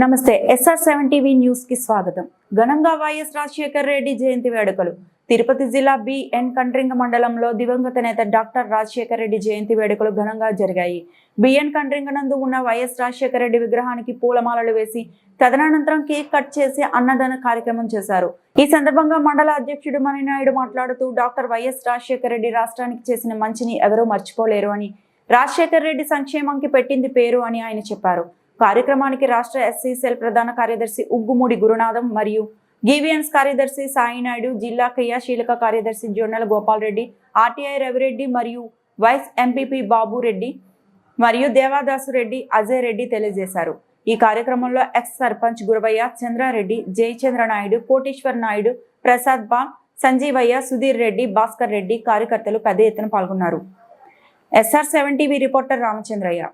నమస్తే SR seven TV న్యూస్కి స్వాగతం. ఘనంగా వైఎస్ రాజశేఖర్ రెడ్డి జయంతి వేడుకలు. తిరుపతి జిల్లా బిఎన్ కండ్రింగ మండలంలో దివంగత నేత డాక్టర్ రాజశేఖర్ రెడ్డి జయంతి వేడుకలు ఘనంగా జరిగాయి. బిఎన్ కండ్రింగ నందు ఉన్న వైఎస్ రాజశేఖర్ రెడ్డి విగ్రహానికి పూలమాలలు వేసి తదనంతరం కేక్ కట్ చేసి అన్నదాన కార్యక్రమం చేశారు. ఈ సందర్భంగా మండల అధ్యక్షుడు మణినాయుడు మాట్లాడుతూ డాక్టర్ వైఎస్ రాజశేఖర్ రెడ్డి రాష్ట్రానికి చేసిన మంచిని ఎవరూ మర్చిపోలేరు అని రాజశేఖర రెడ్డి సంక్షేమంకి పెట్టింది పేరు అని ఆయన చెప్పారు. కార్యక్రమానికి రాష్ట్ర ఎస్సీ సెల్ ప్రధాన కార్యదర్శి ఉగ్గుమూడి గురునాథం మరియు గీవియన్స్ కార్యదర్శి సాయినాయుడు జిల్లా క్రియాశీలక కార్యదర్శి జొన్నల గోపాల్ రెడ్డి ఆర్టీఐ రవిరెడ్డి మరియు వైస్ ఎంపీపీ బాబు రెడ్డి మరియు దేవాదాసు రెడ్డి అజయ్ రెడ్డి తెలియజేశారు. ఈ కార్యక్రమంలో ఎక్స్ సర్పంచ్ గురవయ్య చంద్రారెడ్డి జయచంద్ర నాయుడు కోటేశ్వర్ నాయుడు ప్రసాద్ బా సంజీవయ్య సుధీర్ రెడ్డి భాస్కర్ రెడ్డి కార్యకర్తలు పెద్ద ఎత్తున పాల్గొన్నారు. SR seven TV reporter Ramachandraiah.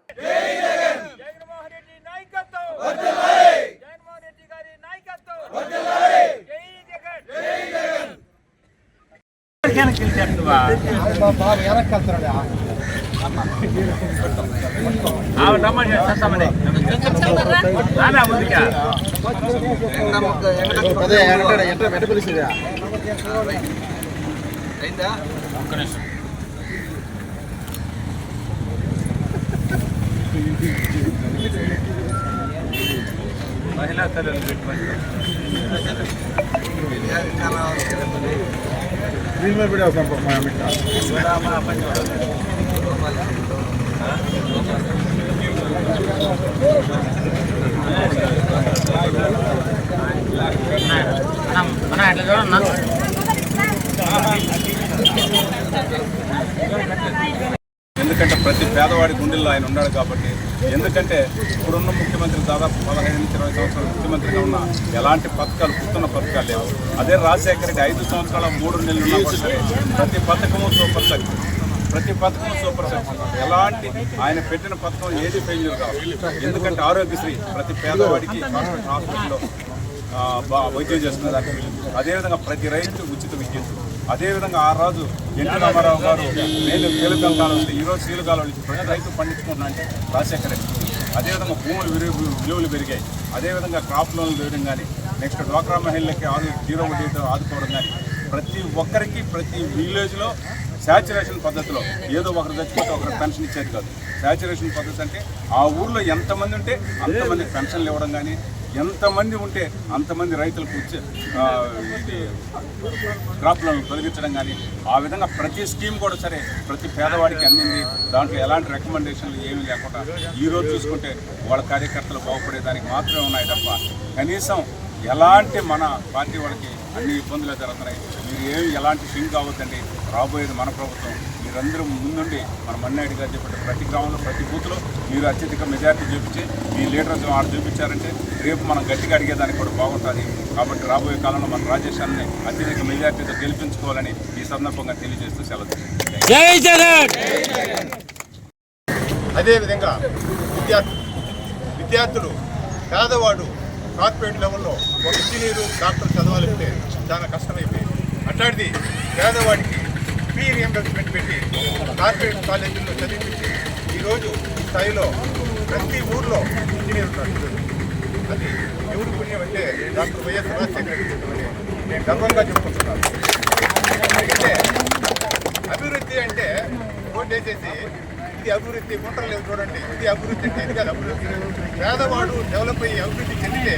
ಅದೇ ಎರಡು ಎಂಟ್ರೆ ಬೆಟ್ಟ ಬೆಳೆಸಿದ್ಯಾ ಒಕ್ಕ ನಿಮಿಷ ಮಹಿಳಾ ತಲೆ ಬಿಟ್ಟು వెంట పిలిచిదా మహిళా తల్లులు దీని మీద కూడా అవసరం మా అమ్మిట ఎందుకంటే ప్రతి పేదవాడి గుండెల్లో ఆయన ఉన్నాడు కాబట్టి ఎందుకంటే ఇప్పుడున్న ముఖ్యమంత్రి దాదాపు పదహైదు నుంచి ఇరవై సంవత్సరాలు ముఖ్యమంత్రిగా ఉన్న ఎలాంటి పథకాలు పుట్టున్న పథకాలు లేవు. అదే రాజశేఖర రెడ్డి ఐదు సంవత్సరాల మూడు నెలలు సరే ప్రతి పథకము సూపర్ సక్సెస్. ప్రతి పథకం సూపర్ సక్సెస్. ఎలాంటి ఆయన పెట్టిన పథకం ఏది ఫెయిల్యూర్ కాదు. ఎందుకంటే ఆరోగ్యశ్రీ ప్రతి పేదవాడికి హాస్పిటల్లో బా- వైద్యం చేస్తున్న దానికి అదేవిధంగా ప్రతి రైతు ఉచిత విద్యుత్ అదేవిధంగా ఆ రోజు ఎన్టీ రామారావు గారు నేను తేలికలు కాలం ఈరోజు సీలు కాలం నుంచి రైతు పండించుకున్నా అంటే రాజశేఖర రెడ్డి. అదేవిధంగా భూములు విలువ విలువలు పెరిగాయి. అదేవిధంగా క్రాప్ లోన్లు వేయడం కానీ నెక్స్ట్ డ్వాక్రా మహిళలకి ఆదు జీరో వడ్డీతో ఆదుకోవడం కానీ ప్రతి ఒక్కరికి ప్రతి విలేజ్లో శాచురేషన్ పద్ధతిలో ఏదో ఒకరు తెచ్చుకుంటే ఒకరికి పెన్షన్ ఇచ్చేది కాదు. శాచురేషన్ పద్ధతి అంటే ఆ ఊర్లో ఎంతమంది ఉంటే అంతమంది పెన్షన్లు ఇవ్వడం కానీ ఎంతమంది ఉంటే అంతమంది రైతులకు వచ్చే ఇది తొలగించడం కానీ ఆ విధంగా ప్రతి స్కీమ్ కూడా సరే ప్రతి పేదవాడికి అందింది. దాంట్లో ఎలాంటి రికమెండేషన్లు ఏమీ లేకుండా ఈరోజు చూసుకుంటే వాళ్ళ కార్యకర్తలు బాగుపడేదానికి మాత్రమే ఉన్నాయి తప్ప కనీసం ఎలాంటి మన పార్టీ వాళ్ళకి అన్ని ఇబ్బందులు జరుగుతున్నాయి. మీరు ఏమి ఎలాంటి సింగ్ కావద్దండి. రాబోయేది మన ప్రభుత్వం. మీరందరూ ముందుండి మన మన్నాయుడు గారు చెప్పిన ప్రతి గ్రామంలో ప్రతి బూత్లో మీరు అత్యధిక మెజార్టీ చూపించి మీ లీడర్స్ ఆడ చూపించారంటే రేపు మనం గట్టిగా అడిగేదానికి కూడా బాగుంటుంది. కాబట్టి రాబోయే కాలంలో మన రాజేశాన్ని అత్యధిక మెజార్టీతో గెలిపించుకోవాలని ఈ సందర్భంగా తెలియజేస్తూ సెలవు. అదేవిధంగా విద్యార్థులు విద్యార్థులు పేదవాడు కార్పొరేట్ లెవెల్లో ఒక ఇంజనీరు డాక్టర్ చదవాలంటే చాలా కష్టమైపోయింది. అట్లాంటిది పేదవాడికి ఫ్రీ రియంబర్స్మెంట్ పెట్టి కార్పొరేట్ కాలేజీల్లో చదివించి ఈరోజు స్థాయిలో ప్రతి ఊర్లో ఇంజనీర్ ఉన్నారు. అది ఎవరు పుణ్యం అంటే డాక్టర్ వైఎస్ రాజశేఖర రెడ్డి నేను గర్వంగా చెప్పుకుంటున్నాను. ఎందుకంటే అభివృద్ధి అంటే ఓటేసేసి ఇది అభివృద్ధి గుంటలు చూడండి. ఇది అభివృద్ధి అంటే ఇది కాదు అభివృద్ధి? పేదవాడు డెవలప్ అయ్యి అభివృద్ధి చెందితే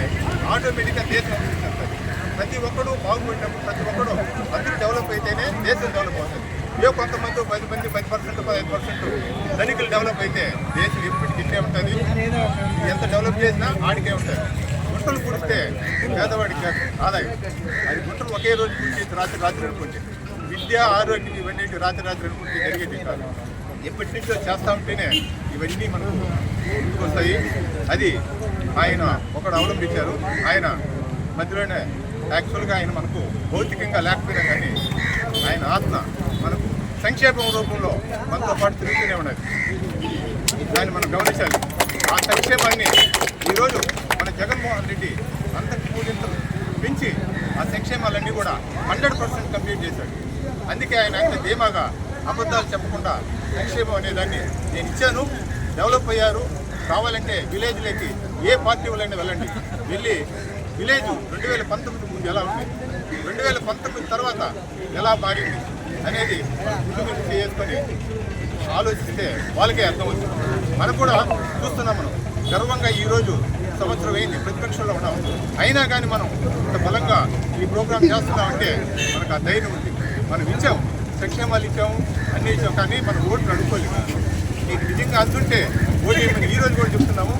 ఆటోమేటిక్గా దేశం అభివృద్ధి చెందుతుంది. ప్రతి ఒక్కడు బాగుపడినప్పుడు ప్రతి ఒక్కడు అందరూ డెవలప్ అయితేనే దేశం డెవలప్ అవుతుంది. ఏ కొంతమంది పది మంది పది పర్సెంట్ పదహైదు పర్సెంట్ ధనికులు డెవలప్ అయితే దేశం ఎప్పటికి ఇట్టే ఉంటుంది. ఎంత డెవలప్ చేసినా ఆడికే ఉంటుంది. గుంటలు పుడిస్తే పేదవాడికి ఆదాయం. అది గుంటలు ఒకే రోజు కుడిచి రాత్రి రాత్రి అనుకుంటే విద్య ఆరోగ్యం ఇవన్నీ రాత్రి రాత్రి అనుకుంటే జరిగేది కాదు. ఎప్పటి నుంచో చేస్తూ ఉంటేనే ఇవన్నీ మనకు వస్తాయి అది ఆయన ఒకడు అవలంబించారు. ఆయన మధ్యలోనే యాక్చువల్గా ఆయన మనకు భౌతికంగా లేకపోయినా కానీ ఆయన ఆత్మ మనకు సంక్షేమం రూపంలో మనతో పాటు తిరుగుతూనే ఉన్నది. దాన్ని మనం గమనించాలి. ఆ సంక్షేమాన్ని ఈరోజు మన జగన్మోహన్ రెడ్డి అందరికీ మూడింతలు పెంచి ఆ సంక్షేమాలన్నీ కూడా హండ్రెడ్ పర్సెంట్ కంప్లీట్ చేశాడు. అందుకే ఆయన అంత ధీమాగా అబద్ధాలు చెప్పకుండా సంక్షేమం అనేదాన్ని నేను ఇచ్చాను. డెవలప్ అయ్యారు. కావాలంటే విలేజ్లోకి ఏ పార్టీ వాళ్ళైనా వెళ్ళండి. వెళ్ళి విలేజ్ రెండు వేల పంతొమ్మిది ముందు ఎలా ఉంది? రెండు వేల పంతొమ్మిది తర్వాత ఎలా మారింది అనేది ముందు చేసుకొని ఆలోచిస్తే వాళ్ళకే అర్థమవుతుంది. మనం కూడా చూస్తున్నాం మనం. గర్వంగా ఈరోజు సంవత్సరం అయింది. ప్రతిపక్షంలో ఉన్నాం. అయినా కానీ మనం ఇంత బలంగా ఈ ప్రోగ్రాం చేస్తున్నామంటే మనకు ఆ ధైర్యం ఉంది. మనం ఇచ్చాము సంక్షేమ ఇచ్చాము అన్నీ ఇచ్చాము కానీ మనం ఓట్లు అడుక్కోలేము నిజంగా అందుంటే ఓట్లు ఈరోజు కూడా చెప్తున్నాము.